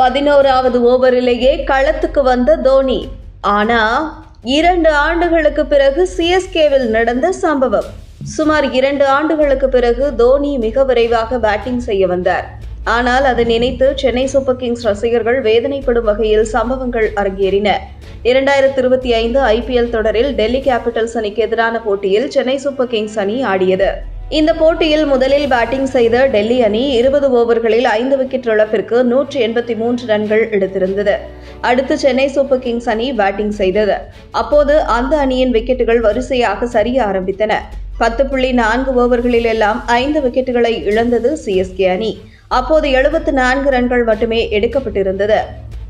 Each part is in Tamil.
பதினோராவது ஓவரிலேயே களத்துக்கு வந்த தோனி. ஆனா இரண்டு ஆண்டுகளுக்கு பிறகு சிஎஸ்கேவில் நடந்த சம்பவம். சுமார் இரண்டு ஆண்டுகளுக்கு பிறகு தோனி மிக விரைவாக பேட்டிங் செய்ய வந்தார். ஆனால் அதை நினைத்து சென்னை சூப்பர் கிங்ஸ் ரசிகர்கள் வேதனைப்படும் வகையில் சம்பவங்கள் அரங்கேறின. இரண்டாயிரத்தி இருபத்தி ஐந்து ஐபிஎல் தொடரில் டெல்லி கேபிட்டல்ஸ் அணிக்கு எதிரான போட்டியில் சென்னை சூப்பர் கிங்ஸ் அணி ஆடியது. இந்த போட்டியில் முதலில் பேட்டிங் செய்த டெல்லி அணி இருபது ஓவர்களில் ஐந்து விக்கெட் இழப்பிற்கு நூற்றி எண்பத்தி மூன்று ரன்கள் எடுத்திருந்தது. அடுத்து சென்னை சூப்பர் கிங்ஸ் அணி பேட்டிங் செய்தது. அப்போது அந்த அணியின் விக்கெட்டுகள் வரிசையாக சரிய ஆரம்பித்தன. பத்து புள்ளி நான்கு ஓவர்களில் எல்லாம் ஐந்து விக்கெட்டுகளை இழந்தது சிஎஸ்கே அணி. அப்போது எழுபத்து நான்கு ரன்கள் மட்டுமே எடுக்கப்பட்டிருந்தது.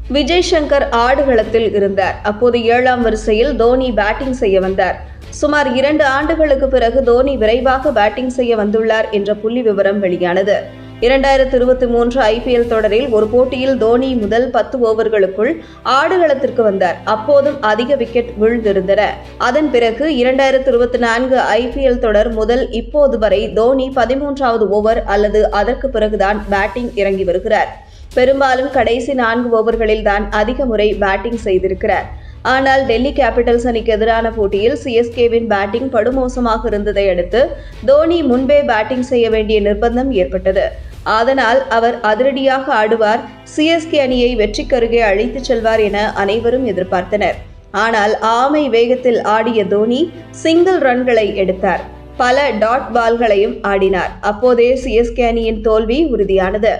விஜய் சங்கர் ஆடுகளத்தில் இருந்தார். அப்போது ஏழாம் வரிசையில் தோனி பேட்டிங் செய்ய வந்தார். சுமார் இரண்டு ஆண்டுகளுக்கு பிறகு தோனி விரைவாக பேட்டிங் செய்ய வந்துள்ளார் என்ற புள்ளி விவரம் வெளியானது. இரண்டாயிரத்தி இருபத்தி மூன்று ஐபிஎல் தொடரில் ஒரு போட்டியில் தோனி முதல் பத்து ஓவர்களுக்குள் ஆடுகளத்திற்கு வந்தார். அப்போதும் அதிக விக்கெட் விழுந்திருந்தன. அதன் பிறகு இரண்டாயிரத்தி இருபத்தி நான்கு ஐபிஎல் தொடர் முதல் இப்போது வரை தோனி பதிமூன்றாவது ஓவர் அல்லது அதற்கு பிறகுதான் பேட்டிங் இறங்கி வருகிறார். பெரும்பாலும் கடைசி நான்கு ஓவர்களில் தான் அதிக முறை பேட்டிங் செய்திருக்கிறார். ஆனால் டெல்லி கேபிட்டல்ஸ் அணிக்கு எதிரான போட்டியில் சிஎஸ்கேவின் பேட்டிங் படுமோசமாக இருந்ததை அடுத்து தோனி முன்பே பேட்டிங் செய்ய வேண்டிய நிர்பந்தம் ஏற்பட்டது. அதனால் அவர் அதிரடியாக ஆடுவார் சிஎஸ்கே அணியை வெற்றிக்கருகே அழைத்துச் செல்வார் என அனைவரும் எதிர்பார்த்தனர். ஆனால் ஆமை வேகத்தில் ஆடிய தோனி சிங்கிள் ரன்களை எடுத்தார். பல டாட் பால்களையும் ஆடினார். அப்போதே சிஎஸ்கே அணியின் தோல்வி உறுதியானது.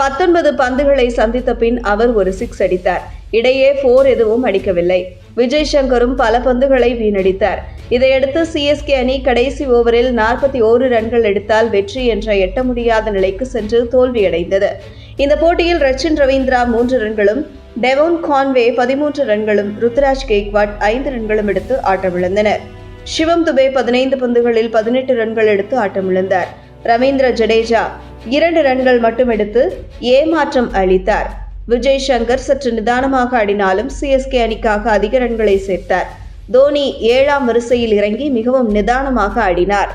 பத்தொன்பது பந்துகளை சந்தித்த பின் அவர் ஒரு சிக்ஸ் அடித்தார். இடையே போர் எதுவும் அடிக்கவில்லை. விஜய் சங்கரும் பல பந்துகளை வீணடித்தார். இதையடுத்து சிஎஸ்கே அணி கடைசி ஓவரில் நாற்பத்தி ஓரு ரன்கள் எடுத்தால் வெற்றி என்ற எட்ட முடியாத நிலைக்கு சென்று தோல்வியடைந்தது. இந்த போட்டியில் ரச்சின் ரவீந்திரா மூன்று ரன்களும் டெவோன் கான்வே பதிமூன்று ரன்களும் ருத்ராஜ் கேக்வாட் ஐந்து ரன்களும் எடுத்து ஆட்டமிழந்தனர். சிவம் துபே பதினைந்து பந்துகளில் பதினெட்டு ரன்கள் எடுத்து ஆட்டமிழந்தார். ரவீந்திர ஜடேஜா இரண்டு ரன்கள் மட்டும் எடுத்து ஏமாற்றம் அளித்தார். விஜய் சங்கர் சற்று நிதானமாக ஆடினாலும் சிஎஸ்கே அணிக்காக அதிக ரன்களை சேர்த்தார். தோனி ஏழாம் வரிசையில் இறங்கி மிகவும் நிதானமாக ஆடினார்.